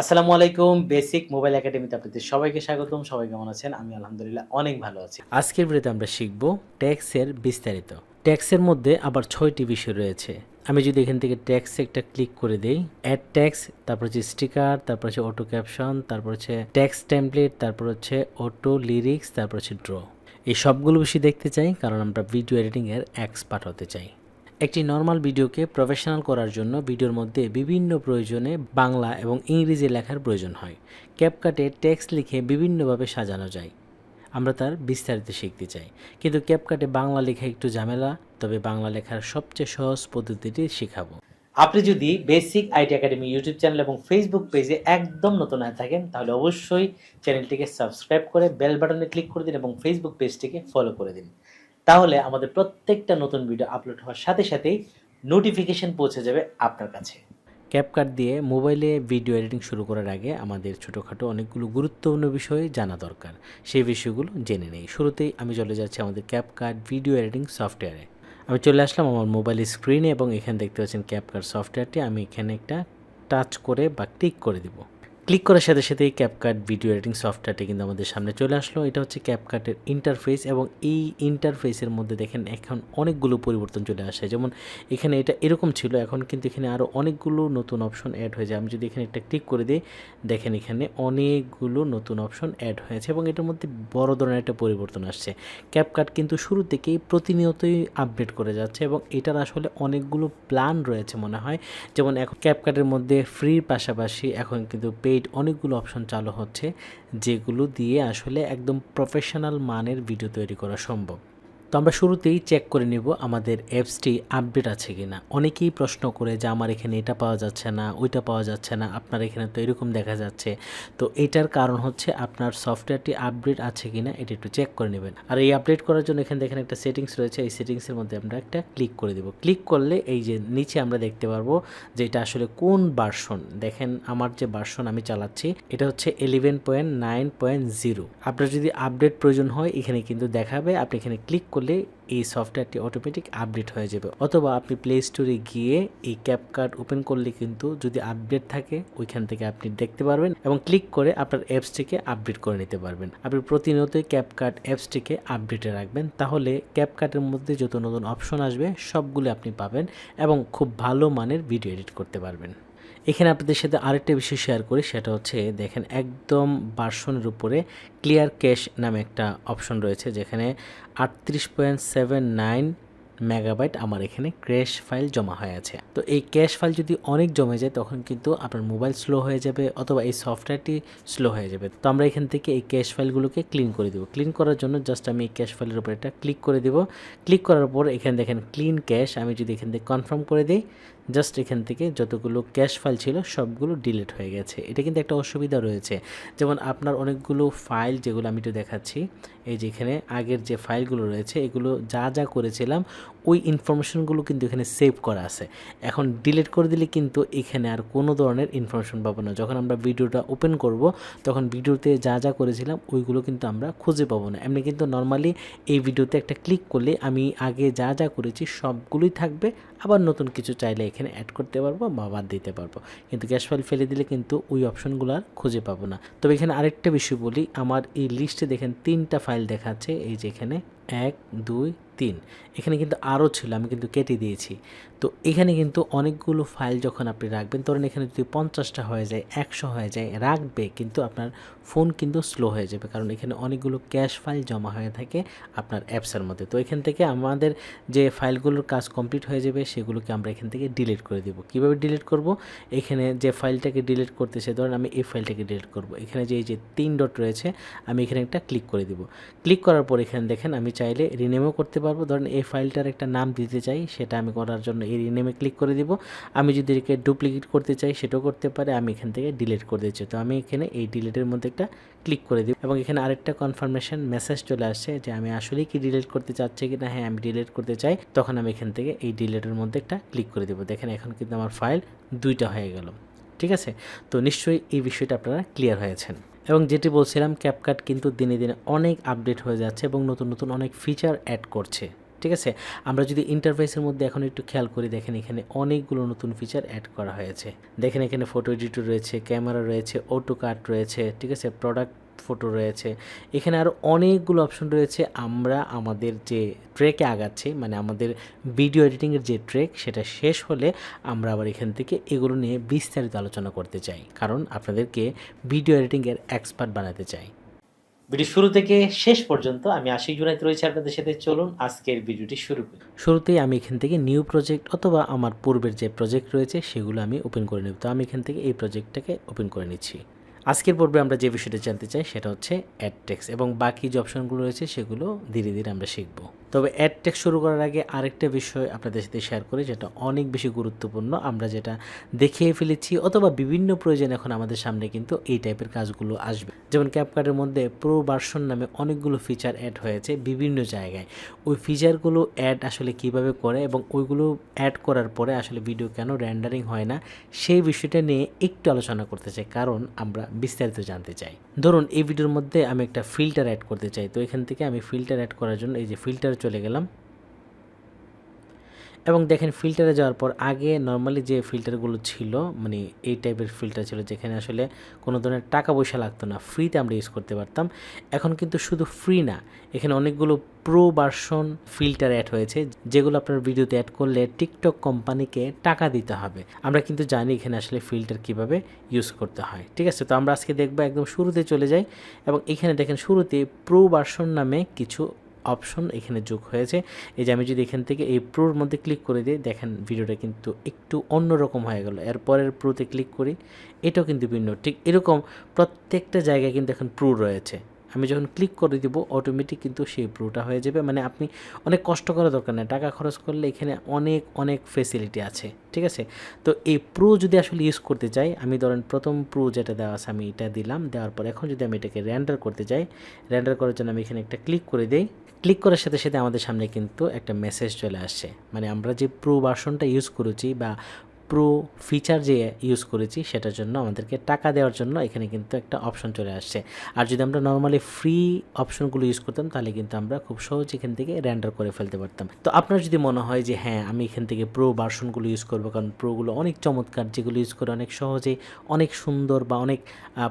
আসসালামু আলাইকুম basic mobile একাডেমিতে আপনাদের সবাইকে স্বাগতম। সবাই কেমন আছেন? আমি আলহামদুলিল্লাহ অনেক ভালো আছি। আজকের ভিডিওতে আমরা শিখব ট্যাক্সের বিস্তারিত। ট্যাক্সের মধ্যে আবার ছয়টি বিষয় রয়েছে। আমি যদি এখান থেকে ট্যাক্স একটা ক্লিক করে দেই অ্যাড ট্যাক্স তারপর হচ্ছে স্টিকার তারপর হচ্ছে অটো ক্যাপশন তারপর হচ্ছে ট্যাক্স টেমপ্লেট তারপর হচ্ছে অটো লিরিক্স তারপর হচ্ছে ড্র এই সবগুলো বেশি দেখতে চাই, কারণ আমরা ভিডিও এডিটিংয়ের এক্সপার্ট হতে চাই। একটি নর্মাল ভিডিওকে প্রফেশনাল করার জন্য ভিডিওর মধ্যে বিভিন্ন প্রয়োজনে বাংলা এবং ইংরেজি লেখার প্রয়োজন হয়। ক্যাপকাটে টেক্সট লিখে বিভিন্নভাবে সাজানো যায়। আমরা তার বিস্তারিত শিখতে চাই। কিন্তু ক্যাপকাটে বাংলা লেখা একটু ঝামেলা, তবে বাংলা লেখার সবচেয়ে সহজ পদ্ধতিটি শেখাবো। আপনি যদি basic IT academy YouTube channel এবং ফেসবুক পেজে একদম নতুন হয়ে থাকেন, তাহলে অবশ্যই চ্যানেলটিকে সাবস্ক্রাইব করে বেল বাটনে ক্লিক করে দিন এবং ফেসবুক পেজটিকে ফলো করে দিন। তাহলে আমাদের প্রত্যেকটা নতুন ভিডিও আপলোড হওয়ার সাথে সাথেই নোটিফিকেশন পৌঁছে যাবে আপনার কাছে। ক্যাপকাট দিয়ে মোবাইলে ভিডিও এডিটিং শুরু করার আগে আমাদের ছোটোখাটো অনেকগুলো গুরুত্বপূর্ণ বিষয় জানা দরকার। সেই বিষয়গুলো জেনে নেই। শুরুতেই আমি চলে যাচ্ছি আমাদের ক্যাপকাট ভিডিও এডিটিং সফটওয়্যারে আমি চলে আসলাম আমার মোবাইল স্ক্রিনে এবং এখানে দেখতে পাচ্ছেন ক্যাপকাট সফটওয়্যারটি আমি এখানে একটা টাচ করে বা ক্লিক করে দিব। ক্লিক করার সাথে সাথে এই ক্যাপকাট ভিডিও এডিটিং সফটওয়্যারটি কিন্তু আমাদের সামনে চলে আসলো। এটা হচ্ছে ক্যাপকাটের ইন্টারফেস এবং এই ইন্টারফেসের মধ্যে দেখেন এখন অনেকগুলো পরিবর্তন চলে আসে। যেমন এখানে এটা এরকম ছিল, এখন কিন্তু এখানে আরও অনেকগুলো নতুন অপশন অ্যাড হয়ে যায়। আমি যদি এখানে একটা ক্লিক করে দিই, দেখেন এখানে অনেকগুলো নতুন অপশন অ্যাড হয়েছে এবং এটার মধ্যে বড় ধরনের একটা পরিবর্তন আসছে। ক্যাপকাট কিন্তু শুরু থেকেই প্রতিনিয়তই আপডেট করে যাচ্ছে এবং এটার আসলে অনেকগুলো প্ল্যান রয়েছে মনে হয়। যেমন এখন ক্যাপকাটের মধ্যে ফ্রির পাশাপাশি এখন কিন্তু পেইড অনেকগুলো অপশন চালু হচ্ছে যেগুলো দিয়ে আসলে একদম প্রফেশনাল মানের ভিডিও তৈরি করা সম্ভব। তো আমরা শুরুতেই চেক করে নিব আমাদের অ্যাপসটি আপডেট আছে কি না অনেকেই প্রশ্ন করে যে আমার এখানে এটা পাওয়া যাচ্ছে না, ওইটা পাওয়া যাচ্ছে না, আপনার এখানে তো এরকম দেখা যাচ্ছে। তো এটার কারণ হচ্ছে আপনার সফটওয়্যারটি আপডেট আছে কি না এটা একটু চেক করে নেবেন। আর এই আপডেট করার জন্য এখানে দেখেন একটা সেটিংস রয়েছে, এই সেটিংসের মধ্যে আমরা একটা ক্লিক করে দেব। ক্লিক করলে এই যে নিচে আমরা দেখতে পারব যে এটা আসলে কোন ভার্সন দেখেন আমার যে ভার্সন আমি চালাচ্ছি, এটা হচ্ছে eleven point nine point zero আপনার যদি আপডেট প্রয়োজন হয়, এখানে কিন্তু দেখাবে, আপনি এখানে ক্লিক করলে এই সফটওয়্যারটি অটোমেটিক আপডেট হয়ে যাবে। অথবা আপনি প্লে স্টোরে গিয়ে এই ক্যাপকার্ড ওপেন করলে কিন্তু যদি আপডেট থাকে, ওইখান থেকে আপনি দেখতে পারবেন এবং ক্লিক করে আপনার অ্যাপসটিকে আপডেট করে নিতে পারবেন। আপনি প্রতিনিয়তই ক্যাপকার্ড অ্যাপসটিকে আপডেটে রাখবেন। তাহলে ক্যাপকার্টের মধ্যে যত নতুন অপশন আসবে, সবগুলো আপনি পাবেন এবং খুব ভালো মানের ভিডিও এডিট করতে পারবেন। এখানে আপনাদের সাথে আরেকটা বিষয় শেয়ার করি, সেটা হচ্ছে দেখেন একদম বার্সনের উপরে ক্লিয়ার ক্যাশ নামে একটা অপশন রয়েছে, যেখানে আটত্রিশ পয়েন্ট সেভেন নাইন মেগাবাইট আমার এখানে ক্র্যাশ ফাইল জমা হয়ে আছে। তো এই ক্যাশ ফাইল যদি অনেক জমে যায়, তখন কিন্তু আপনার মোবাইল স্লো হয়ে যাবে অথবা এই সফটওয়্যারটি স্লো হয়ে যাবে। তো আমরা এখান থেকে এই ক্যাশ ফাইলগুলোকে ক্লিন করে দেবো। ক্লিন করার জন্য জাস্ট আমি এই ক্যাশ ফাইলের উপর একটা ক্লিক করে দেবো। ক্লিক করার পর এখানে দেখেন ক্লিন ক্যাশ আমি যদি এখান থেকে কনফার্ম করে দিই জাস্ট এখান থেকে যতগুলো ক্যাশ ফাইল ছিল সবগুলো ডিলিট হয়ে গেছে। এটা কিন্তু একটা অসুবিধা রয়েছে। যেমন আপনার অনেকগুলো ফাইল যেগুলো আমি একটু দেখাচ্ছি, এই যেখানে আগের যে ফাইলগুলো রয়েছে, এগুলো যা যা করেছিলাম ওই ইনফরমেশনগুলো কিন্তু এখানে সেভ করা আছে। এখন ডিলিট করে দিলে কিন্তু এখানে আর কোনো ধরনের ইনফরমেশন পাবো না। যখন আমরা ভিডিওটা ওপেন করব, তখন ভিডিওতে যা যা করেছিলাম, ওইগুলো কিন্তু আমরা খুঁজে পাবো না। এমনি কিন্তু নর্মালি এই ভিডিওতে একটা ক্লিক করলে আমি আগে যা যা করেছি সবগুলোই থাকবে। আবার নতুন কিছু চাইলে এখানে অ্যাড করতে পারব বা বাদ দিতে পারব। কিন্তু গ্যাস ফাইল ফেলে দিলে কিন্তু ওই অপশনগুলো আর খুঁজে পাবো না। তবে এখানে আরেকটা বিষয় বলি, আমার এই লিস্টে দেখেন তিনটা ফাইল দেখাচ্ছে। এই যে এখানে এক, দুই, তিন। এখানে কিন্তু আরও ছিল, আমি কিন্তু কেটে দিয়েছি। তো এখানে কিন্তু অনেকগুলো ফাইল যখন আপনি রাখবেন, ধরেন এখানে যদি পঞ্চাশটা হয়ে যায়, একশো হয়ে যায়, রাখবে, কিন্তু আপনার ফোন কিন্তু স্লো হয়ে যাবে, কারণ এখানে অনেকগুলো ক্যাশ ফাইল জমা হয়ে থাকে আপনার অ্যাপসের মধ্যে। তো এখান থেকে আমাদের যে ফাইলগুলোর কাজ কমপ্লিট হয়ে যাবে, সেগুলোকে আমরা এখান থেকে ডিলিট করে দেবো। কীভাবে ডিলিট করব? এখানে যে ফাইলটাকে ডিলিট করতেছে, ধরেন আমি এই ফাইলটাকে ডিলিট করব। এখানে যে, এই যে তিন ডট রয়েছে, আমি এখানে একটা ক্লিক করে দিব। ক্লিক করার পর এখানে দেখেন, আমি চাইলে রিনেমও করতে পারব। ধরেন এই ফাইলটার একটা নাম দিতে চাই, সেটা আমি করার জন্য এই রিনেমে ক্লিক করে দিব। আমি যদি এটাকে ডুপ্লিকেট করতে চাই, সেটাও করতে পারে। আমি এখান থেকে ডিলিট করে দিচ্ছি। তো আমি এখানে এই ডিলিটের মধ্যে একটা ক্লিক করে দিব। এবং এখানে আরেকটা কনফার্মেশন মেসেজ চলে আসছে যে আমি আসলেই কি ডিলিট করতে চাচ্ছি কি না হ্যাঁ আমি ডিলিট করতে চাই। তখন আমি এখান থেকে এই ডিলিটের মধ্যে একটা ক্লিক করে দেবো। দেখেন, এখন কিন্তু আমার ফাইল দুইটা হয়ে গেল। ঠিক আছে? তো নিশ্চয়ই এই বিষয়টা আপনারা ক্লিয়ার হয়েছেন। এবং যেটি বলছিলাম ক্যাপকাট কিন্তু দিনে দিনে অনেক আপডেট হয়ে যাচ্ছে এবং নতুন নতুন অনেক ফিচার অ্যাড করছে। ঠিক আছে? আমরা যদি ইন্টারফেসের মধ্যে এখন একটু খেয়াল করি, দেখেন এখানে অনেকগুলো নতুন ফিচার অ্যাড করা হয়েছে। দেখেন এখানে ফটো এডিটর রয়েছে ক্যামেরা রয়েছে অটো কাট রয়েছে, ঠিক আছে? প্রোডাক্ট ফটো রয়েছে। এখানে আরও অনেকগুলো অপশন রয়েছে। আমরা আমাদের যে ট্রেকে আগাচ্ছি মানে আমাদের ভিডিও এডিটিংয়ের যে ট্রেক সেটা শেষ হলে আমরা আবার এখান থেকে এগুলো নিয়ে বিস্তারিত আলোচনা করতে চাই। কারণ আপনাদেরকে ভিডিও এডিটিংয়ের এক্সপার্ট বানাতে চাই। ভিডিও শুরু থেকে শেষ পর্যন্ত আমি আশিক জুনাইত রয়েছে আপনাদের সাথে। চলুন আজকের ভিডিওটি শুরু করি। শুরুতেই আমি এখান থেকে নিউ প্রজেক্ট অথবা আমার পূর্বের যে প্রজেক্ট রয়েছে, সেগুলো আমি ওপেন করে নেব। তো আমি এখান থেকে এই প্রজেক্টটাকে ওপেন করে নিচ্ছি। আজকের পর্বে আমরা যে বিষয়টা জানতে চাই সেটা হচ্ছে অ্যাড টেক্স এবং বাকি যে অপশনগুলো রয়েছে সেগুলো ধীরে ধীরে আমরা শিখব। তবে অ্যাড টেক্স শুরু করার আগে আরেকটা বিষয় আপনাদের সাথে শেয়ার করি যেটা অনেক বেশি গুরুত্বপূর্ণ। আমরা যেটা দেখিয়ে ফেলেছি অথবা বিভিন্ন প্রয়োজন এখন আমাদের সামনে কিন্তু এই টাইপের কাজগুলো আসবে। যেমন ক্যাপকার্টের মধ্যে প্রো ভার্সন নামে অনেকগুলো ফিচার অ্যাড হয়েছে বিভিন্ন জায়গায়। ওই ফিচারগুলো অ্যাড আসলে কীভাবে করে এবং ওইগুলো অ্যাড করার পরে আসলে ভিডিও কেন র্যান্ডারিং হয় না, সেই বিষয়টা নিয়ে একটু আলোচনা করতে চাই। কারণ আমরা বিস্তারিত জানতে চাই। ধরুন, এই ভিডিওর মধ্যে আমি একটা ফিল্টার অ্যাড করতে চাই। তো এখান থেকে আমি ফিল্টার অ্যাড করার জন্য এই যে ফিল্টার চলে গেলাম। এবং দেখেন ফিল্টারে যাওয়ার পর, আগে নর্মালি যে ফিল্টারগুলো ছিল মানে এই টাইপের ফিল্টার ছিল, যেখানে আসলে কোনো ধরনের টাকা পয়সা লাগতো না ফ্রিতে আমরা ইউজ করতে পারতাম। এখন কিন্তু শুধু ফ্রি না, এখানে অনেকগুলো প্রো ভার্সন ফিল্টার অ্যাড হয়েছে, যেগুলো আপনার ভিডিওতে অ্যাড করলে টিকটক কোম্পানিকে টাকা দিতে হবে। আমরা কিন্তু জানি এখানে আসলে ফিল্টার কীভাবে ইউজ করতে হয়, ঠিক আছে? তো আমরা আজকে দেখব একদম শুরুতে চলে যাই, এবং এখানে দেখেন শুরুতে প্রো ভার্সন নামে কিছু অপশন এখানে যোগ হয়েছে। এই যে আমি যদি এখান থেকে এই প্রোর মধ্যে ক্লিক করে দিই, দেখেন ভিডিওটা কিন্তু একটু অন্যরকম হয়ে গেল। এরপরের প্রোতে ক্লিক করি, এটাও কিন্তু ভিন্ন। ঠিক এরকম প্রত্যেকটা জায়গায় কিন্তু এখন প্রো রয়েছে। আমি যখন ক্লিক করে দিব অটোমেটিক কিন্তু সেই প্রোটা হয়ে যাবে। মানে আপনি অনেক কষ্ট করা দরকার নেই টাকা খরচ করলে এখানে অনেক অনেক ফেসিলিটি আছে। ঠিক আছে? তো এই প্রো যদি আসলে ইউজ করতে চাই, আমি ধরেন প্রথম প্রো যেটা দেওয়া আছে, আমি এটা দিলাম। দেওয়ার পর এখন যদি আমি এটাকে র্যান্ডার করতে চাই র্যান্ডার করার জন্য আমি এখানে একটা ক্লিক করে দিই। ক্লিক করার সাথে সাথে আমাদের সামনে কিন্তু একটা মেসেজ চলে আসছে। মানে আমরা যে প্রো ভার্সনটা ইউজ করেছি বা প্রো ফিচার যে ইউজ করেছি, সেটার জন্য আমাদেরকে টাকা দেওয়ার জন্য এখানে কিন্তু একটা অপশন চলে আসছে। আর যদি আমরা নর্মালি ফ্রি অপশনগুলো ইউজ করতাম, তাহলে কিন্তু আমরা খুব সহজ এখান থেকে র্যান্ডার করে ফেলতে পারতাম। তো আপনার যদি মনে হয় যে হ্যাঁ আমি এখান থেকে প্রো ভার্সনগুলো ইউজ করব, কারণ প্রোগুলো অনেক চমৎকার, যেগুলো ইউজ করে অনেক সহজেই অনেক সুন্দর বা অনেক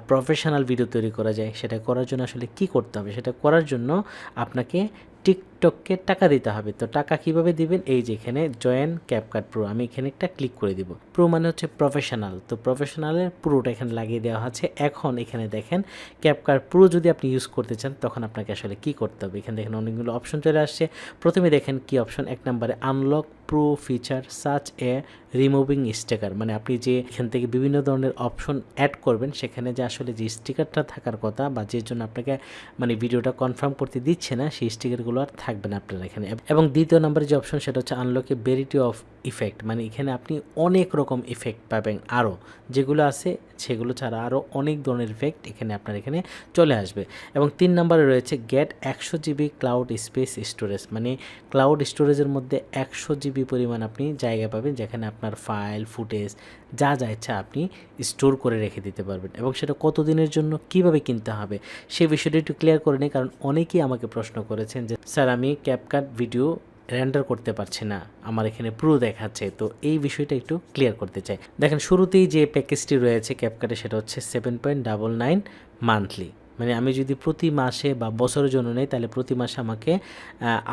প্রফেশনাল ভিডিও তৈরি করা যায়, সেটা করার জন্য আসলে কি করতে হবে? সেটা করার জন্য আপনাকে টিকটককে টাকা দিতে হবে। তো টাকা কীভাবে দিবেন? এই যে এখানে জয়েন ক্যাপকাট প্রো আমি এখানে একটা ক্লিক করে দিব। প্রো মানে হচ্ছে প্রফেশনাল তো প্রফেশনালের পুরোটা এখানে লাগিয়ে দেওয়া আছে। এখন এখানে দেখেন ক্যাপকাট প্রো যদি আপনি ইউজ করতে চান, তখন আপনাকে আসলে কি করতে হবে? এখানে দেখেন অনেকগুলো অপশন চলে আসছে। প্রথমে দেখেন কি অপশন এক নম্বরে unlock pro feature such a removing sticker মানে আপনি যে এখান থেকে বিভিন্ন ধরনের অপশন অ্যাড করবেন, সেখানে যে আসলে যে স্টিকারটা থাকার কথা বা যে জন্য আপনাকে মানে ভিডিওটা কনফার্ম করতে দিচ্ছে না, সেই স্টিকারগুলো আর না আপনার এখানে। এবং দ্বিতীয় নম্বরে যে অপশন সেটা হচ্ছে আনলকে ভেরিটি অফ ইফেক্ট মানে এখানে আপনি অনেক রকম ইফেক্ট পাবেন আরও। যেগুলো আছে, সেগুলো ছাড়া আরও অনেক ধরনের ইফেক্ট এখানে আপনার এখানে চলে আসবে। এবং তিন নম্বরে রয়েছে গেট একশো জিবি ক্লাউড স্পেস স্টোরেজ মানে ক্লাউড স্টোরেজের মধ্যে একশো জিবি পরিমাণ আপনি জায়গা পাবেন, যেখানে আপনার ফাইল ফুটেজ যা যা ইচ্ছা আপনি স্টোর করে রেখে দিতে পারবেন এবং সেটা কত দিনের জন্য কীভাবে কিনতে হবে সেই বিষয়টি একটু ক্লিয়ার করে নিই, কারণ অনেকেই আমাকে প্রশ্ন করেছেন যে, স্যার, আমি ক্যাপকাট ভিডিও রেন্ডার করতে পারছি না, আমার এখানে প্রো দেখাচ্ছে। তো এই বিষয়টা একটু ক্লিয়ার করতে চাই। দেখেন, শুরুতেই যে প্যাকেজটি রয়েছে ক্যাপকাটে সেটা হচ্ছে seven point double nine monthly মানে আমি যদি প্রতি মাসে বা বছরের জন্য নেই, তাহলে প্রতি মাসে আমাকে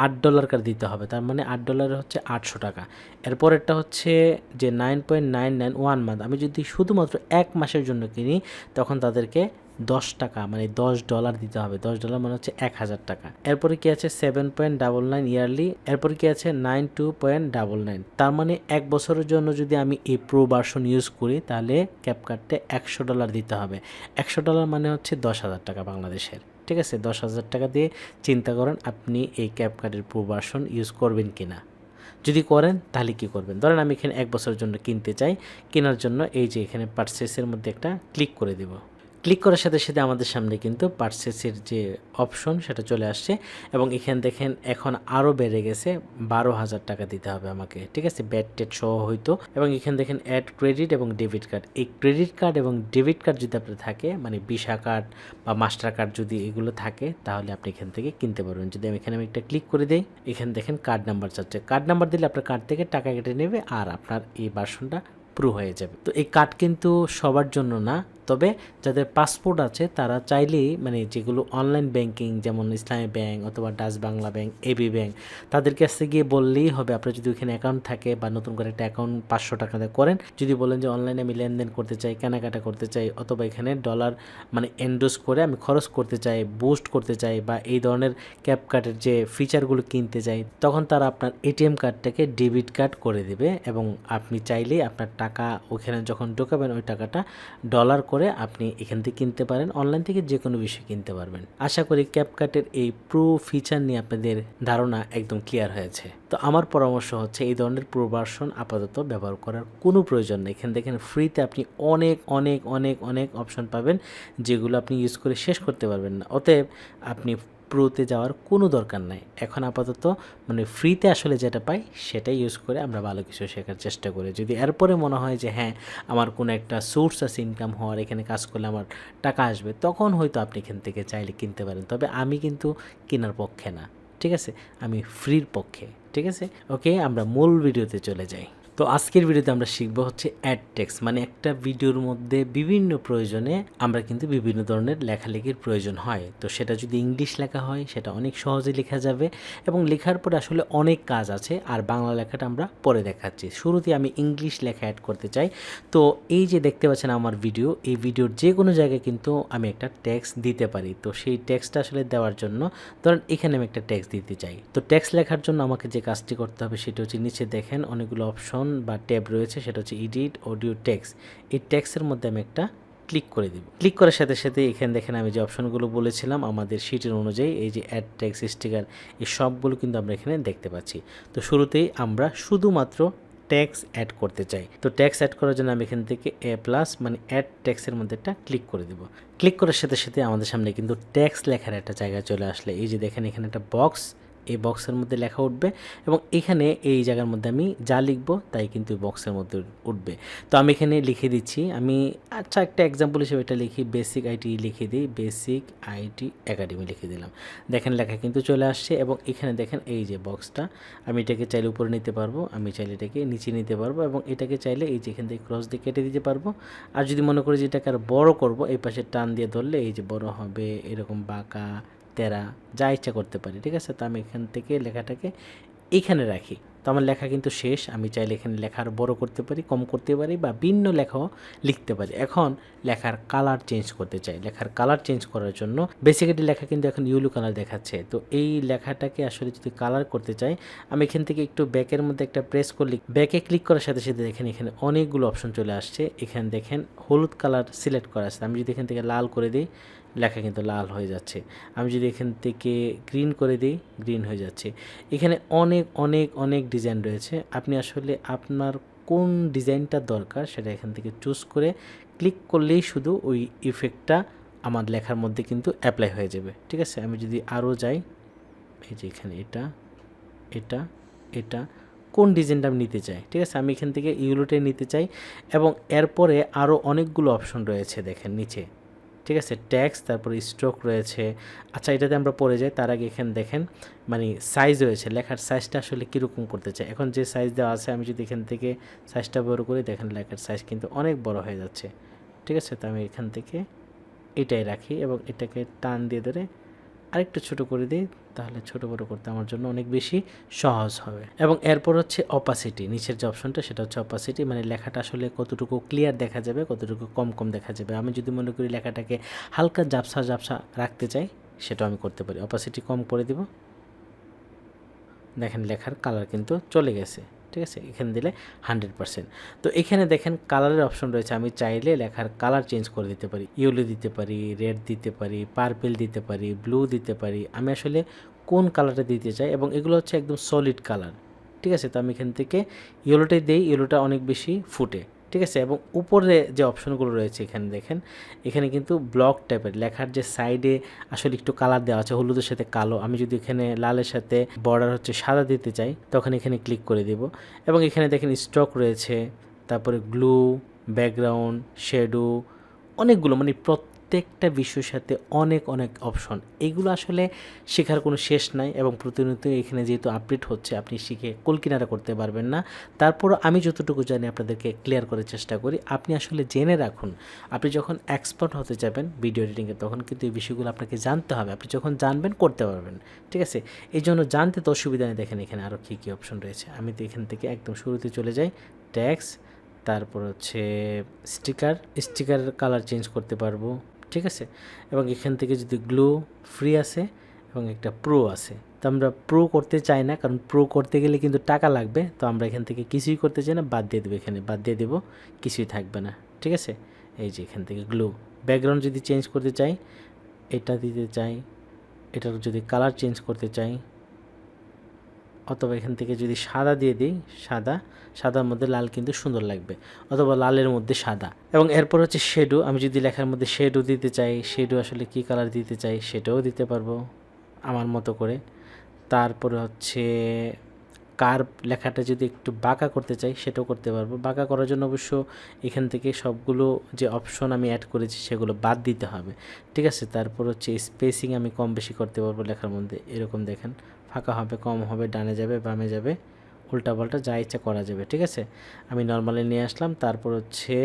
আট ডলার করে দিতে হবে। তার মানে আট ডলার হচ্ছে আটশো টাকা। এরপরেরটা হচ্ছে যে nine point nine nine one month আমি যদি শুধুমাত্র এক মাসের জন্য কিনি, তখন তাদেরকে দশ টাকা মানে দশ ডলার দিতে হবে। দশ ডলার মানে হচ্ছে এক হাজার টাকা। এরপরে কি আছে? Seven point double nine yearly এরপরে কি আছে? Nine two point double nine তার মানে এক বছরের জন্য যদি আমি এই প্রো ভার্সন ইউজ করি, তাহলে ক্যাপকার্টে একশো ডলার দিতে হবে। একশো ডলার মানে হচ্ছে দশ হাজার টাকা বাংলাদেশের। ঠিক আছে? দশ হাজার টাকা দিয়ে চিন্তা করেন আপনি এই ক্যাপকার্টের প্রো ভার্সন ইউজ করবেন কি না যদি করেন, তাহলে কি করবেন? ধরেন আমি এখানে এক বছরের জন্য কিনতে চাই, কেনার জন্য এই যে এখানে পারচেসের মধ্যে একটা ক্লিক করে দেব। ক্লিক করার সাথে সাথে আমাদের সামনে কিন্তু পার্সেসের যে অপশন সেটা চলে আসছে এবং এখানে দেখেন এখন আরও বেড়ে গেছে, বারো হাজার টাকা দিতে হবে আমাকে, ঠিক আছে? ব্যাট টেট সহ হইতো এবং এখানে দেখেন অ্যাড ক্রেডিট এবং ডেবিট কার্ড এই ক্রেডিট কার্ড এবং ডেবিট কার্ড যদি আপনার থাকে মানে ভিসা কার্ড বা মাস্টার কার্ড যদি এগুলো থাকে, তাহলে আপনি এখান থেকে কিনতে পারবেন। যদি আমি এখানে আমি একটা ক্লিক করে দিই, এখানে দেখেন কার্ড নাম্বার চাচ্ছে। কার্ড নাম্বার দিলে আপনার কার্ড থেকে টাকা কেটে নেবে আর আপনার এই বাসনটা প্রুভ হয়ে যাবে। তো এই কার্ড কিন্তু সবার জন্য না তবে যাদের পাসপোর্ট আছে, তারা চাইলেই মানে যেগুলো অনলাইন ব্যাংকিং যেমন ইসলামী ব্যাংক অথবা Dutch Bangla bank AB bank তাদের কাছে গিয়ে বললেই হবে, আপনার যদি ওখানে অ্যাকাউন্ট থাকে বা নতুন করে একটা অ্যাকাউন্ট পাঁচশো টাকা দিয়ে করেন, যদি বলেন যে অনলাইনে আমি লেনদেন করতে চাই, কেনাকাটা করতে চাই অথবা এখানে ডলার মানে এন্ডোজ করে আমি খরচ করতে চাই বুস্ট করতে চাই বা এই ধরনের ক্যাপ কার্ডের যে ফিচারগুলো কিনতে চাই, তখন তারা আপনার এটিএম কার্ডটাকে ডেবিট কার্ড করে দেবে এবং আপনি চাইলেই আপনার টাকা ওখানে যখন ঢোকাবেন, ওই টাকাটা ডলার করে আপনি এখান থেকে কিনতে পারেন অনলাইন থেকে যে কোনো বিষয় কিনতে পারবেন। আশা করি ক্যাপকাটের এই প্রো ফিচার নিয়ে আপনাদের ধারণা একদম ক্লিয়ার হয়েছে। তো আমার পরামর্শ হচ্ছে এই ধরনের প্রো ভার্সন আপাতত ব্যবহার করার কোনো প্রয়োজন নেই। এখান থেকে ফ্রিতে আপনি অনেক অনেক অনেক অনেক অপশন পাবেন, যেগুলো আপনি ইউজ করে শেষ করতে পারবেন না। অতএব আপনি প্রোতে যাওয়ার কোনো দরকার নাই। এখন আপাতত মানে ফ্রিতে আসলে যেটা পাই, সেটাই ইউজ করে আমরা ভালো কিছু শেখার চেষ্টা করি। যদি এরপরে মনে হয় যে হ্যাঁ আমার কোনো একটা সোর্স আছে ইনকাম হওয়ার, এখানে কাজ করলে আমার টাকা আসবে, তখন হয়তো আপনি এখান থেকে চাইলে কিনতে পারেন। তবে আমি কিন্তু কেনার পক্ষে না, ঠিক আছে? আমি ফ্রির পক্ষে, ঠিক আছে? ওকে আমরা মূল ভিডিওতে চলে যাই। তো আজকের ভিডিওতে আমরা শিখব হচ্ছে অ্যাড টেক্স মানে একটা ভিডিওর মধ্যে বিভিন্ন প্রয়োজনে আমরা কিন্তু বিভিন্ন ধরনের লেখালেখির প্রয়োজন হয়। তো সেটা যদি ইংলিশ লেখা হয়, সেটা অনেক সহজে লেখা যাবে এবং লেখার পরে আসলে অনেক কাজ আছে আর বাংলা লেখাটা আমরা পরে দেখাচ্ছি। শুরুতে আমি ইংলিশ লেখা অ্যাড করতে চাই। তো এই যে দেখতে পাচ্ছেন আমার ভিডিও, এই ভিডিওর যে কোনো জায়গায় কিন্তু আমি একটা ট্যাক্স দিতে পারি। তো সেই ট্যাক্সটা আসলে দেওয়ার জন্য ধরেন এখানে আমি একটা ট্যাক্স দিতে চাই। তো ট্যাক্স লেখার জন্য আমাকে যে কাজটি করতে হবে সেটা হচ্ছে নিচে দেখেন, অনেকগুলো অপশন বা ট্যাব রয়েছে, সেটা হচ্ছে এডিট অডিও টেক্স এই ট্যাক্সের মধ্যে আমি একটা ক্লিক করে দিব। ক্লিক করার সাথে সাথে এখানে দেখেন আমি যে অপশনগুলো বলেছিলাম, আমাদের শিটের অনুযায়ী এই যে অ্যাড ট্যাক্স স্টিকার এই সবগুলো কিন্তু আমরা এখানে দেখতে পাচ্ছি। তো শুরুতেই আমরা শুধুমাত্র ট্যাক্স অ্যাড করতে চাই। তো ট্যাক্স অ্যাড করার জন্য আমি এখান থেকে এ প্লাস মানে অ্যাড ট্যাক্সের মধ্যে একটা ক্লিক করে দিব। ক্লিক করার সাথে সাথে আমাদের সামনে কিন্তু ট্যাক্স লেখার একটা জায়গা চলে আসলে। এই যে দেখেন এখানে একটা বক্স এই বক্সের মধ্যে লেখা উঠবে এবং এখানে এই জায়গার মধ্যে আমি যা লিখব তাই কিন্তু বক্সের মধ্যে উঠবে। তো আমি এখানে লিখে দিচ্ছি, আমি আচ্ছা একটা এক্সাম্পল হিসেবে এটা লিখি বেসিক আইটি লিখে দিই বেসিক আইটি একাডেমি লিখে দিলাম। দেখেন লেখা কিন্তু চলে আসছে এবং এখানে দেখেন এই যে বক্সটা, আমি এটাকে চাইলে উপরে নিতে পারব, আমি চাইলে এটাকে নিচে নিতে পারব এবং এটাকে চাইলে এই যে এখান থেকে ক্রস দিয়ে কেটে দিতে পারব। আর যদি মনে করি যে এটাকে আর বড় করব, এই পাশে টান দিয়ে ধরলে এই যে বড় হবে, এরকম বাঁকা তেরা যা ইচ্ছা করতে পারি, ঠিক আছে? তো আমি এখান থেকে লেখাটাকে এখানে রাখি। তো আমার লেখা কিন্তু শেষ। আমি চাইলে এখানে লেখা আরও বড়ো করতে পারি, কম করতে পারি বা ভিন্ন লেখাও লিখতে পারি। এখন লেখার কালার চেঞ্জ করতে চাই। লেখার কালার চেঞ্জ করার জন্য বেসিক্যালি লেখা কিন্তু এখন ইউলু কালার দেখাচ্ছে। তো এই লেখাটাকে আসলে যদি কালার করতে চাই, আমি এখান থেকে একটু ব্যাকের মধ্যে একটা প্রেস করলে ব্যাকে ক্লিক করার সাথে সাথে দেখেন এখানে অনেকগুলো অপশন চলে আসছে। এখানে দেখেন হলুদ কালার সিলেক্ট করা আছে। আমি যদি এখান থেকে লাল করে দিই লেখা কিন্তু লাল হয়ে যাচ্ছে। আমি যদি এখান থেকে গ্রিন করে দিই গ্রিন হয়ে যাচ্ছে। এখানে অনেক অনেক অনেক ডিজাইন রয়েছে। আপনি আসলে আপনার কোন ডিজাইনটা দরকার সেটা এখান থেকে চুজ করে ক্লিক করলেই শুধু ওই ইফেক্টটা আমার লেখার মধ্যে কিন্তু অ্যাপ্লাই হয়ে যাবে। ঠিক আছে? আমি যদি আরও যাই, এই যে এখানে এটা এটা এটা, কোন ডিজাইনটা আমি নিতে চাই? ঠিক আছে? আমি এখান থেকে ইউলোটে নিতে চাই এবং এরপরে আরও অনেকগুলো অপশন রয়েছে দেখেন নিচে। ঠিক আছে ট্যাক্স তারপর স্ট্রোক রয়েছে। আচ্ছা এটাতে আমরা পড়ে যাই, তার আগে এখানে দেখেন মানে সাইজ রয়েছে, লেখার সাইজটা আসলে কীরকম করতে চাই? এখন যে সাইজ দেওয়া আছে, আমি যদি এখান থেকে সাইজটা বড় করি, দেখেন লেখার সাইজ কিন্তু অনেক বড় হয়ে যাচ্ছে। ঠিক আছে, তো আমি এখান থেকে এটাই রাখি এবং এটাকে টান দিয়ে ধরে আরেকটু ছোট করে দিই। তাহলে ছোট বড় করতে আমার জন্য অনেক বেশি সহজ হবে। এবং এরপর হচ্ছে অপাসিটি নিচের যে অপশনটা সেটা হচ্ছে অপাসিটি মানে লেখাটা আসলে কতটুকু ক্লিয়ার দেখা যাবে, কতটুকু কম কম দেখা যাবে। আমি যদি মনে করি লেখাটাকে হালকা জাপসা জাপসা রাখতে চাই, সেটা আমি করতে পারি। অপাসিটি কম করে দিব। দেখেন লেখার কালার কিন্তু চলে গেছে। ঠিক আছে? এখানে দিলে হান্ড্রেড পার্সেন্ট তো এখানে দেখেন কালারের অপশন রয়েছে। আমি চাইলে লেখার কালার চেঞ্জ করে দিতে পারি। ইউলো দিতে পারি রেড দিতে পারি পার্পেল দিতে পারি ব্লু দিতে পারি। আমি আসলে কোন কালারটা দিতে চাই? এবং এগুলো হচ্ছে একদম সলিড কালার ঠিক আছে? তো আমি এখান থেকে ইয়েলোটাই দিই। ইয়েলোটা অনেক বেশি ফুটে। ঠিক আছে? এবং উপরে যে অপশনগুলো রয়েছে এখানে দেখেন, এখানে কিন্তু ব্লক টাইপের লেখার যে সাইডে আসলে একটু কালার দেওয়া আছে, হলুদের সাথে কালো। আমি যদি এখানে লালের সাথে বর্ডার হচ্ছে সাদা দিতে চাই, তখন এখানে ক্লিক করে দেব। এবং এখানে দেখেন স্টক রয়েছে, তারপরে গ্লু ব্যাকগ্রাউন্ড শেডো অনেকগুলো মানে প্রত্যেকটা বিষয়ের সাথে অনেক অনেক অপশন এগুলো আসলে শেখার কোনো শেষ নাই এবং প্রতিনিয়ত এখানে যেহেতু আপডেট হচ্ছে, আপনি শিখে কলকিনারা করতে পারবেন না। তারপরও আমি যতটুকু জানি আপনাদেরকে ক্লিয়ার করার চেষ্টা করি, আপনি আসলে জেনে রাখুন। আপনি যখন এক্সপার্ট হতে যাবেন ভিডিও এডিটিংয়ে তখন কিন্তু এই বিষয়গুলো আপনাকে জানতে হবে। আপনি যখন জানবেন, করতে পারবেন। ঠিক আছে? এই জন্য জানতে তো অসুবিধা নেই। দেখেন এখানে আরও কী কী অপশন রয়েছে। আমি তো এখান থেকে একদম শুরুতে চলে যাই। ট্যাক্স তারপর হচ্ছে স্টিকার স্টিকার কালার চেঞ্জ করতে পারব। ঠিক আছে? এবং এখান থেকে যদি গ্লো ফ্রি আছে এবং একটা প্রো আছে তো আমরা প্রো করতে চাই না, কারণ প্রো করতে গেলে কিন্তু টাকা লাগবে। তো আমরা এখান থেকে কিছুই করতে চাই না, বাদ দিয়ে দেবো এখানে। বাদ দিয়ে দেবো, কিছুই থাকবে না। ঠিক আছে? এই যে এখান থেকে গ্লো ব্যাকগ্রাউন্ড যদি চেঞ্জ করতে চাই, এটা দিতে চাই, এটার যদি কালার চেঞ্জ করতে চাই অথবা এখান থেকে যদি সাদা দিয়ে দিই, সাদা, সাদার মধ্যে লাল কিন্তু সুন্দর লাগবে, অথবা লালের মধ্যে সাদা। এবং এরপর হচ্ছে শেডু, আমি যদি লেখার মধ্যে শেডো দিতে চাই, শেডু আসলে কী কালার দিতে চাই সেটাও দিতে পারব, আমার মতো করে। তারপরে হচ্ছে কার লেখাটা যদি একটু বাঁকা করতে চাই সেটাও করতে পারব। বাঁকা করার জন্য অবশ্য এখান থেকে সবগুলো যে অপশন আমি অ্যাড করেছি সেগুলো বাদ দিতে হবে, ঠিক আছে? তারপর হচ্ছে স্পেসিং আমি কম বেশি করতে পারব লেখার মধ্যে, এরকম দেখেন। ফাঁকা হবে, কম হবে, ডানে যাবে, বামে যাবে উল্টাপাল্টা যা ইচ্ছা করা যাবে, ঠিক আছে? আমি নর্মালি নিয়ে আসলাম, তারপর হচ্ছে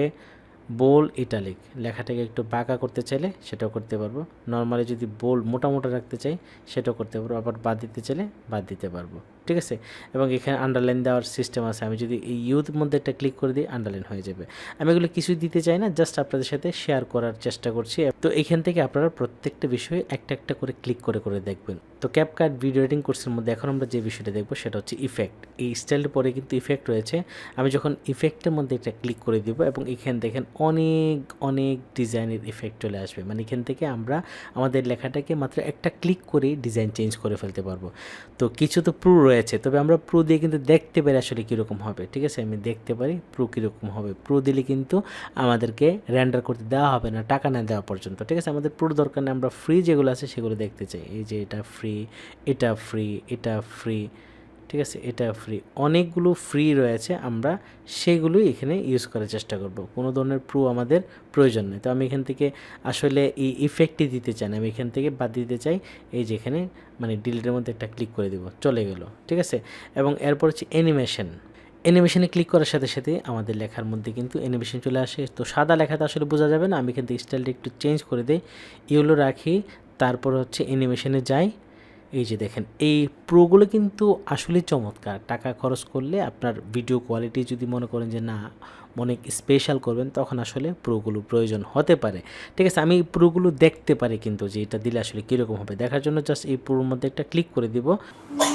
বোল ইটালিক লেখাটাকে একটু বাঁকা করতে চাইলে সেটাও করতে পারব। নর্মালি যদি বোল মোটা মোটা রাখতে চাই, সেটাও করতে পারব, আবার বাদ দিতে চাইলে বাদ দিতে পারব। ঠিক আছে? এবং এখানে আন্ডারলাইন দেওয়ার সিস্টেম আছে। আমি যদি এই ইউথ মধ্যে একটা ক্লিক করে দিই আন্ডারলাইন হয়ে যাবে। আমি এগুলো কিছুই দিতে চাই না জাস্ট আপনাদের সাথে শেয়ার করার চেষ্টা করছি। তো এখান থেকে আপনারা প্রত্যেকটা বিষয়ে একটা একটা করে ক্লিক করে করে দেখবেন। তো ক্যাপকাট ভিডিও এডিটিং কোর্সের মধ্যে এখন আমরা যে বিষয়টা দেখব, সেটা হচ্ছে ইফেক্ট এই স্টাইলের পরে কিন্তু ইফেক্ট রয়েছে। আমি যখন ইফেক্টের মধ্যে এটা ক্লিক করে দিব এবং এখানে দেখেন অনেক অনেক ডিজাইনের ইফেক্ট চলে আসবে। মানে এখান থেকে আমরা আমাদের লেখাটাকে মাত্র একটা ক্লিক করেই ডিজাইন চেঞ্জ করে ফেলতে পারব। তো কিছু তো প্রো রয়েছে, তবে আমরা প্রো দিয়ে কিন্তু দেখতে পারি আসলে কীরকম হবে, ঠিক আছে? আমি দেখতে পারি প্রো কীরকম হবে। প্রো দিলে কিন্তু আমাদেরকে র্যান্ডার করতে দেওয়া হবে না, টাকা না দেওয়া পর্যন্ত, ঠিক আছে? আমাদের প্রো দরকার নেই, আমরা ফ্রি যেগুলো আছে সেগুলো দেখতে চাই। এই যে এটা ফ্রি এটা ফ্রি এটা ফ্রি ঠিক আছে? এটা ফ্রি অনেকগুলো ফ্রি রয়েছে, আমরা সেগুলোই এখানে ইউজ করার চেষ্টা করব। কোনো ধরনের প্রো আমাদের প্রয়োজন নেই। তো আমি এখান থেকে আসলে এই ইফেক্টই দিতে চাই না। আমি এখান থেকে বাদ দিতে চাই, এই যেখানে মানে ডিলিটের মধ্যে একটা ক্লিক করে দেবো, চলে গেল, ঠিক আছে? এবং এরপর হচ্ছে অ্যানিমেশন অ্যানিমেশনে ক্লিক করার সাথে সাথে আমাদের লেখার মধ্যে কিন্তু অ্যানিমেশন চলে আসে। তো সাদা লেখাতে আসলে বোঝা যাবে না। আমি এখান থেকে স্টাইলটা একটু চেঞ্জ করে দিই। এগুলো রাখি, তারপর হচ্ছে অ্যানিমেশনে যাই। এই যে দেখেন এই প্রোগুলো কিন্তু আসলে চমৎকার। টাকা খরচ করলে আপনার ভিডিও কোয়ালিটি যদি মনে করেন যে না অনেক স্পেশাল করবেন তখন আসলে প্রোগুলো প্রয়োজন হতে পারে। ঠিক আছে আমি প্রোগুলো দেখতে পারি কিন্তু যে এটা দিলে আসলে কীরকম হবে। দেখার জন্য জাস্ট এই প্রোর মধ্যে একটা ক্লিক করে দিব।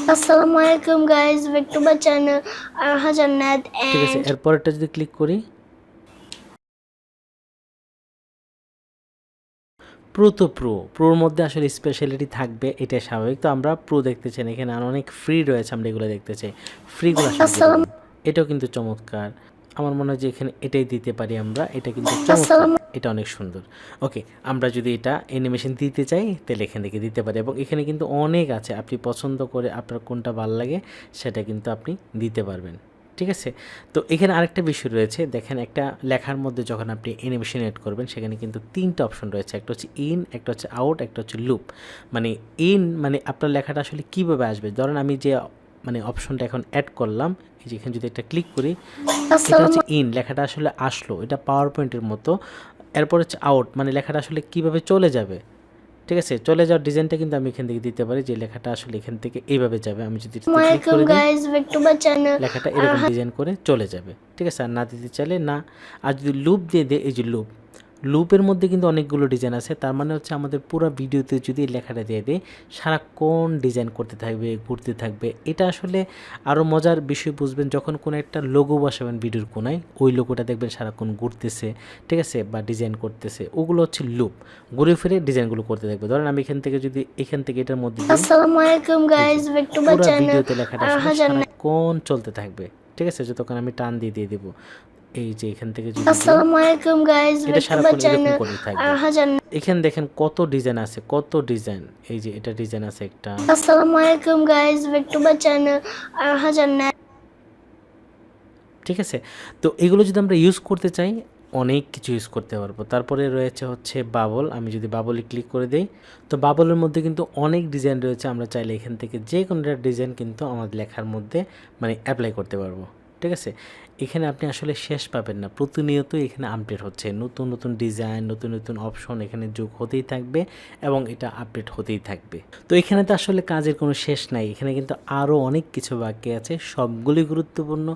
alaikum guys, back to my channel. I'm Hajanat ঠিক আছে এরপরটা যদি ক্লিক করি প্রো তো প্রো। প্রোর মধ্যে আসলে স্পেশালিটি থাকবে এটা স্বাভাবিক। তো আমরা প্রো দেখতে চাই এখানে আর অনেক ফ্রি রয়েছে আমরা এগুলো দেখতে চাই। ফ্রিগুলো এটাও কিন্তু চমৎকার। আমার মনে হয় যে এখানে এটাই দিতে পারি আমরা এটা কিন্তু চমৎকার। এটা অনেক সুন্দর। ওকে আমরা যদি এটা অ্যানিমেশন দিতে চাই তাহলে এখান থেকে দিতে পারি। এবং এখানে কিন্তু অনেক আছে আপনি পছন্দ করে আপনার কোনটা ভালো লাগে সেটা কিন্তু আপনি দিতে পারবেন। ঠিক আছে? তো এখানে আরেকটা বিষয় রয়েছে। দেখেন একটা লেখার মধ্যে যখন আপনি অ্যানিমেশন এড করবেন সেখানে কিন্তু তিনটা অপশন রয়েছে। একটা হচ্ছে ইন একটা হচ্ছে আউট একটা হচ্ছে লুপ মানে ইন মানে আপনার লেখাটা আসলে কীভাবে আসবে? ধরেন আমি যে মানে অপশনটা এখন অ্যাড করলাম এই যে এখানে যদি একটা ক্লিক করি এটা হচ্ছে ইন লেখাটা আসলে আসলো। এটা পাওয়ার পয়েন্টের মতো। এরপর হচ্ছে আউট মানে লেখাটা আসলে কীভাবে চলে যাবে? ঠিক আছে চলে যাওয়ার ডিজাইনটা কিন্তু আমি এখান থেকে দিতে পারি যে লেখাটা আসলে এখান থেকে এইভাবে যাবে। আমি যদি. লেখাটা এরকম ডিজাইন করে চলে যাবে। ঠিক আছে আর না দিতে চাইলে না। আর যদি লুপ দিয়ে দেয় এই যে লুপ লুপের মধ্যে কিন্তু অনেকগুলো ডিজাইন আছে তার মানে হচ্ছে আমাদের পুরো ভিডিওতে যদি লেখাটা দিয়ে দেয় সারাক্ষণ ডিজাইন করতে থাকবে ঘুরতে থাকবে এটা আসলে আরও মজার বিষয় বুঝবেন যখন কোনো একটা লোগো বসাবেন ভিডিওর কোনায় ওই লোগোটা দেখবেন সারাক্ষণ ঘুরতেছে ঠিক আছে বা ডিজাইন করতেছে ওগুলো হচ্ছে লুপ ঘুরে ফিরে ডিজাইনগুলো করতে থাকবে। ধরেন আমি এখান থেকে যদি এখান থেকে এটার মধ্যে দিই, ভিডিওতে লেখাটা সারাক্ষণ চলতে থাকবে ঠিক আছে যতক্ষণ আমি টান দিয়ে দিয়ে দেবো। এই যে এখান থেকে যদি আসসালামু আলাইকুম গাইস টু চ্যানেল এখানে দেখেন কত ডিজাইন আছে কত ডিজাইন এই যে এটা ডিজাইন আছে একটা। আসসালামু আলাইকুম গাইস টু মাই চ্যানেল ঠিক আছে? তো এগুলো যদি আমরা ইউজ করতে চাই অনেক কিছু ইউজ করতে পারব। তারপরে রয়েছে হচ্ছে বাবল। আমি যদি বাবলে ক্লিক করে দিই তো বাবলের মধ্যে কিন্তু অনেক ডিজাইন রয়েছে। আমরা চাইলে এখান থেকে যে ডিজাইন কিন্তু আমাদের লেখার মধ্যে মানে অ্যাপ্লাই করতে পারব। ঠিক আছে? এখানে আপনি আসলে শেষ পাবেন না। প্রতিনিয়ত এখানে আপডেট হচ্ছে। নতুন নতুন ডিজাইন নতুন নতুন অপশন এখানে যোগ হতেই থাকবে এবং এটা আপডেট হতেই থাকবে। তো এখানে তো আসলে কাজের কোনো শেষ নাই। এখানে কিন্তু আরও অনেক কিছু বাকি আছে। সবগুলি গুরুত্বপূর্ণ,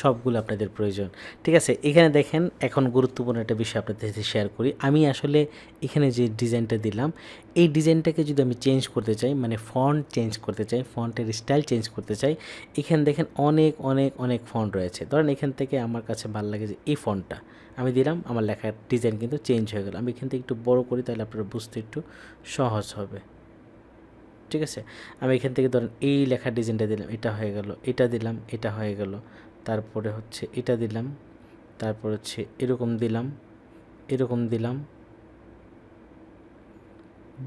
সবগুলো আপনাদের প্রয়োজন। ঠিক আছে, এখানে দেখেন এখন গুরুত্বপূর্ণ একটা বিষয় আপনাদের সাথে শেয়ার করি। আমি আসলে এখানে যে ডিজাইনটা দিলাম, এই ডিজাইনটাকে যদি আমি চেঞ্জ করতে চাই মানে ফন্ট চেঞ্জ করতে চাই ফন্টের স্টাইল চেঞ্জ করতে চাই, এখানে দেখেন অনেক অনেক অনেক ফন্ট রয়েছে। ধরেন এখান থেকে আমার কাছে ভালো লাগে যে এই ফন্টটা। আমি দিলাম, আমার লেখার ডিজাইন কিন্তু চেঞ্জ হয়ে গেল। আমি এখান থেকে একটু বড় করি, তাহলে আপনারা বুঝতে একটু সহজ হবে। ঠিক আছে? আমি এখান থেকে ধরেন এই লেখার ডিজাইনটা দিলাম, এটা হয়ে গেল, এটা দিলাম, এটা হয়ে গেল। তারপরে হচ্ছে এটা দিলাম, তারপর হচ্ছে এরকম দিলাম এরকম দিলাম।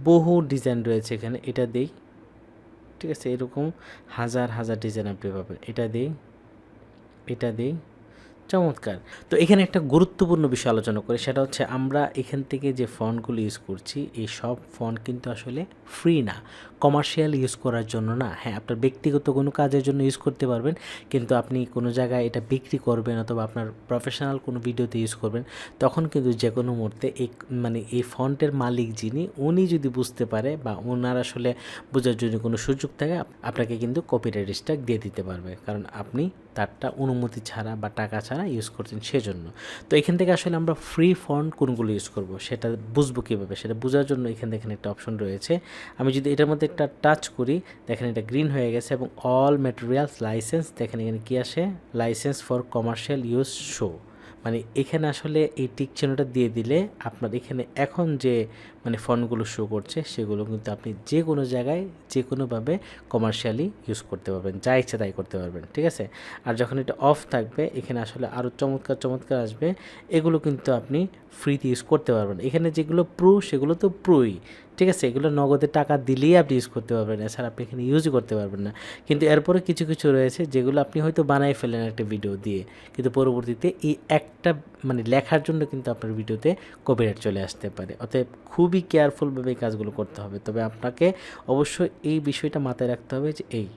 বহু ডিজাইন রয়েছে এখানে, এটা দেই। ঠিক আছে? এরকম হাজার হাজার ডিজাইন আপনি পাবেন। এটা দেই এটা দেই চমৎকার। তো এখানে একটা গুরুত্বপূর্ণ বিষয় আলোচনা করি, সেটা হচ্ছে আমরা এখান থেকে যে ফন্টগুলো ইউজ করছি, এই সব ফন্ট কিন্তু আসলে ফ্রি না। কমার্শিয়াল ইউজ করার জন্য না। হ্যাঁ আপনার ব্যক্তিগত কোনো কাজের জন্য ইউজ করতে পারবেন, কিন্তু আপনি কোনো জায়গায় এটা বিক্রি করবেন অথবা আপনার প্রফেশনাল কোনো ভিডিওতে ইউজ করবেন, তখন কিন্তু যে কোনো মুহূর্তে এই মানে এই ফন্টের মালিক যিনি, উনি যদি বুঝতে পারে বা ওনার আসলে বোঝার জন্য কোনো সুযোগ থাকে, আপনাকে কিন্তু কপিরাইট স্ট্রাইক দিয়ে দিতে পারবে। কারণ আপনি তারটা অনুমতি ছাড়া বা টাকা ছাড়া ইউজ করছেন সেজন্য। তো এখান থেকে আসলে আমরা ফ্রি ফন্ড কোনগুলো ইউজ করব সেটা বুঝব কীভাবে? সেটা বোঝার জন্য এখানে থেকে একটা অপশন রয়েছে। আমি যদি এটার মধ্যে একটা টাচ করি, দেখেন এটা গ্রিন হয়ে গেছে এবং অল ম্যাটেরিয়ালস লাইসেন্স দেখেন এখানে কী আসে? License for commercial use show মানে এখানে আসলে এই টিক চিহ্নটা দিয়ে দিলে আপনার এখানে এখন যে মানে ফন্টগুলো শো করছে, সেগুলো কিন্তু আপনি যে কোনো জায়গায়, যে কোনোভাবে কমার্শিয়ালি ইউজ করতে পারবেন, যা ইচ্ছা তাই করতে পারবেন, ঠিক আছে? আর যখন এটা অফ থাকবে, এখানে আসলে আরও চমৎকার চমৎকার আসবে। এগুলো কিন্তু আপনি ফ্রিতে ইউজ করতে পারবেন। এখানে যেগুলো প্রো সেগুলো তো প্রোই ঠিক আছে, এগুলো নগদে টাকা দিলেই আপনি ইউজ করতে পারবেন, এছাড়া আপনি এখানে ইউজই করতে পারবেন না। কিন্তু এরপরে কিছু কিছু রয়েছে যেগুলো আপনি হয়তো বানাই ফেলেন একটা ভিডিও দিয়ে। কিন্তু পরবর্তীতে এই একটা মানে লেখার জন্য কিন্তু আপনার ভিডিওতে কপিরাইট চলে আসতে পারে। অতএব খুবই কেয়ারফুলভাবে এই কাজগুলো করতে হবে। তবে আপনাকে অবশ্যই এই বিষয়টা মাথায় রাখতে হবে যে এই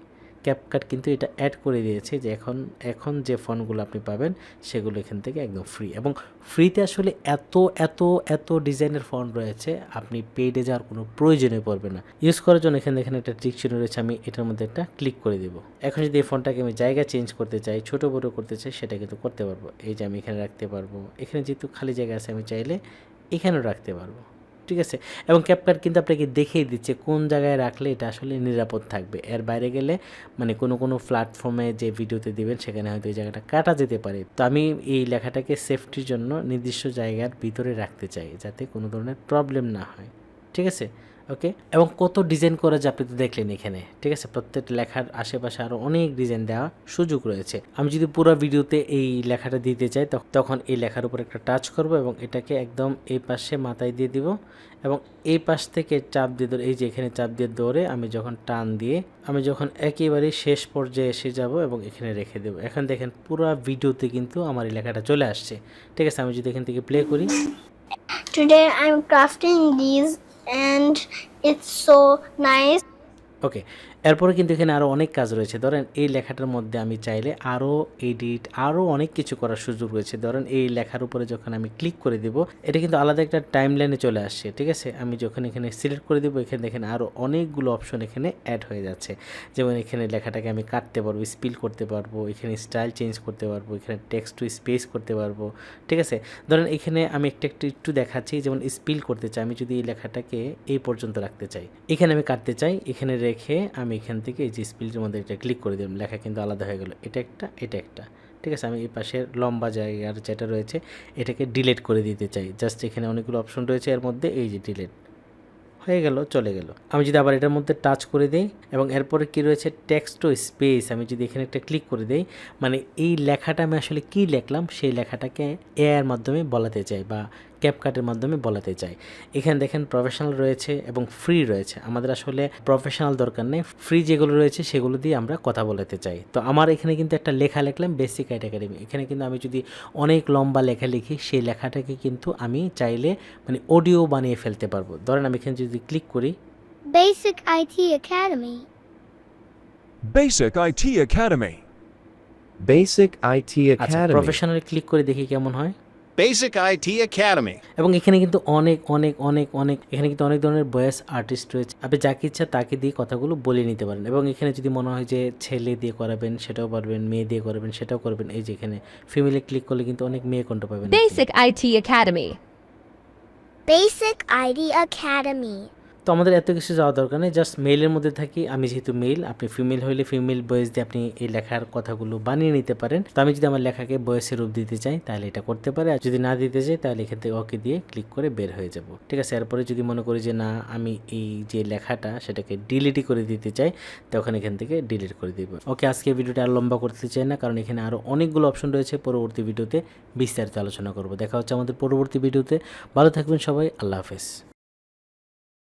ক্যাপকাট কিন্তু এটা অ্যাড করে দিয়েছে যে এখন এখন যে ফোনগুলো আপনি পাবেন, সেগুলো এখান থেকে একদম ফ্রি এবং ফ্রিতে আসলে এত এত এত ডিজাইনের ফোন রয়েছে, আপনি পেইডে যাওয়ার কোনো প্রয়োজনে পড়বে না। ইউজ করার জন্য এখানে এখানে একটা ট্রিক চিহ্ন রয়েছে, আমি এটার মধ্যে একটা ক্লিক করে দেবো। এখন যদি এই ফোনটাকে আমি জায়গা চেঞ্জ করতে চাই, ছোট বড় করতে চাই, সেটা কিন্তু করতে পারব। এই যে আমি এখানে রাখতে পারব, এখানে যেহেতু খালি জায়গা আছে, আমি চাইলে এখানেও রাখতে পারব। ঠিক আছে? এবং ক্যাপকাট কিন্তু আপনাকে দেখিয়ে দিচ্ছে কোন জায়গায় রাখলে এটা আসলে নিরাপদ থাকবে। এর বাইরে গেলে মানে কোনো কোনো প্ল্যাটফর্মে যে ভিডিওতে দেবেন, সেখানে হয়তো এই জায়গাটা কাটা যেতে পারে। তো আমি এই লেখাটাকে সেফটির জন্য নির্দিষ্ট জায়গার ভিতরে রাখতে চাই, যাতে কোনো ধরনের প্রবলেম না হয়। ঠিক আছে? ওকে এবং কত ডিজাইন করা যায় আপনি তো দেখলেন এখানে, ঠিক আছে? প্রত্যেকটা লেখার আশেপাশে আরও অনেক ডিজাইন দেওয়া সুযোগ রয়েছে। আমি যদি পুরো ভিডিওতে এই লেখাটা দিতে চাই, তখ- তখন এই লেখার উপর একটা টাচ করব এবং এটাকে একদম এই পাশে মাথায় দিয়ে দিব এবং এই পাশ থেকে চাপ দিয়ে ধরে এই যে এখানে চাপ দিয়ে ধরে আমি যখন টান দিয়ে, আমি যখন একেবারে শেষ পর্যায়ে এসে যাব এবং এখানে রেখে দেবো। এখন দেখেন পুরো ভিডিওতে কিন্তু আমার এই লেখাটা চলে আসছে। ঠিক আছে? আমি যদি এখান থেকে প্লে করি। Today I'm crafting these and it's so nice. ওকে এরপরে কিন্তু এখানে আরও অনেক কাজ রয়েছে। ধরেন এই লেখাটার মধ্যে আমি চাইলে আরও এডিট আরও অনেক কিছু করার সুযোগ রয়েছে। ধরেন এই লেখার উপরে যখন আমি ক্লিক করে দেব, এটা কিন্তু আলাদা একটা টাইম লাইনে চলে আসছে, ঠিক আছে? আমি যখন এখানে সিলেক্ট করে দেবো, এখানে দেখেন আরও অনেকগুলো অপশন এখানে অ্যাড হয়ে যাচ্ছে। যেমন এখানে লেখাটাকে আমি কাটতে পারব স্পিল করতে পারব, এখানে স্টাইল চেঞ্জ করতে পারব, এখানে টেক্সট টু স্পেস করতে পারব, ঠিক আছে? ধরেন এখানে আমি একটা, একটু একটু দেখাচ্ছি, যেমন স্পিল করতে চাই, আমি যদি এই লেখাটাকে এই পর্যন্ত রাখতে চাই। এখানে আমি কাটতে চাই, এখানে রেখে আমি এখান থেকে এই যে স্পিলটির মধ্যে এটা ক্লিক করে দিলাম, লেখা কিন্তু আলাদা হয়ে গেল। এটা একটা এটা একটা। ঠিক আছে? আমি এই পাশের লম্বা জায়গার যেটা রয়েছে, এটাকে ডিলেট করে দিতে চাই। জাস্ট এখানে অনেকগুলো অপশন রয়েছে, এর মধ্যে এই যে ডিলেট হয়ে গেল, চলে গেল। আমি যদি আবার এটার মধ্যে টাচ করে দিই, এবং এরপরে কি রয়েছে? টেক্সট ও স্পেস আমি যদি এখানে একটা ক্লিক করে দিই মানে এই লেখাটা আমি আসলে কি লিখলাম? সেই লেখাটাকে এ এর মাধ্যমে বলাতে চাই, বা ক্যাপকাটের মাধ্যমে বলাতে চাই। এখানে দেখেন প্রফেশনাল রয়েছে এবং ফ্রি রয়েছে। আমাদের আসলে প্রফেশনাল দরকার নেই। ফ্রি যেগুলো রয়েছে সেগুলো দিয়ে আমরা কথা বলাতে চাই। তো আমার এখানে কিন্তু একটা লেখা লিখলাম বেসিক আইট একাডেমি এখানে কিন্তু আমি যদি অনেক লম্বা লেখা লিখি সেই লেখাটাকে কিন্তু আমি চাইলে মানে অডিও বানিয়ে ফেলতে পারব। ধরেন আমি এখানে যদি ক্লিক করি। Basic IT Academy. Basic IT Academy. Basic IT আচ্ছা Academy. প্রফেশনালে ক্লিক করে দেখি কেমন হয়। Basic আইটি একাডেমি এবং এখানে কিন্তু অনেক অনেক অনেক অনেক এখানে কিন্তু অনেক ধরনের বয়েস আর্টিস্ট রয়েছে। আপনি যাকে ইচ্ছা তাকে দিয়ে কথাগুলো বলে নিতে পারেন। এবং এখানে যদি মনে হয় যে ছেলে দিয়ে করাবেন সেটাও পারবেন মেয়ে দিয়ে করাবেন সেটাও করবেন এই যে এখানে ফিমেলে ক্লিক করলে কিন্তু অনেক মেয়ে কণ্ঠ পাবেন। Basic IT academy basic Basic academy Academy. তো আমাদের এত কিছু যাওয়া দরকার নেই জাস্ট মেইলের মধ্যে থাকি। আমি যেহেতু মেইল আপনি ফিমেল হইলে ফিমেল বয়েস দিয়ে আপনি এই লেখার কথাগুলো বানিয়ে নিতে পারেন। তো আমি যদি আমার লেখাকে বয়সের রূপ দিতে চাই, তাহলে এটা করতে পারে। আর যদি না দিতে চাই, তাহলে এখান থেকে ওকে দিয়ে ক্লিক করে বের হয়ে যাব। ঠিক আছে, এরপরে যদি মনে করি যে না, আমি এই যে লেখাটা, সেটাকে ডিলিটই করে দিতে চাই, তখন এখান থেকে ডিলিট করে দিব। ওকে আজকে ভিডিওটা আর লম্বা করতে চাই না, কারণ এখানে আরও অনেকগুলো অপশন রয়েছে। পরবর্তী ভিডিওতে বিস্তারিত আলোচনা করব। দেখা হচ্ছে আমাদের পরবর্তী ভিডিওতে। ভালো থাকবেন সবাই, আল্লাহ হাফেজ।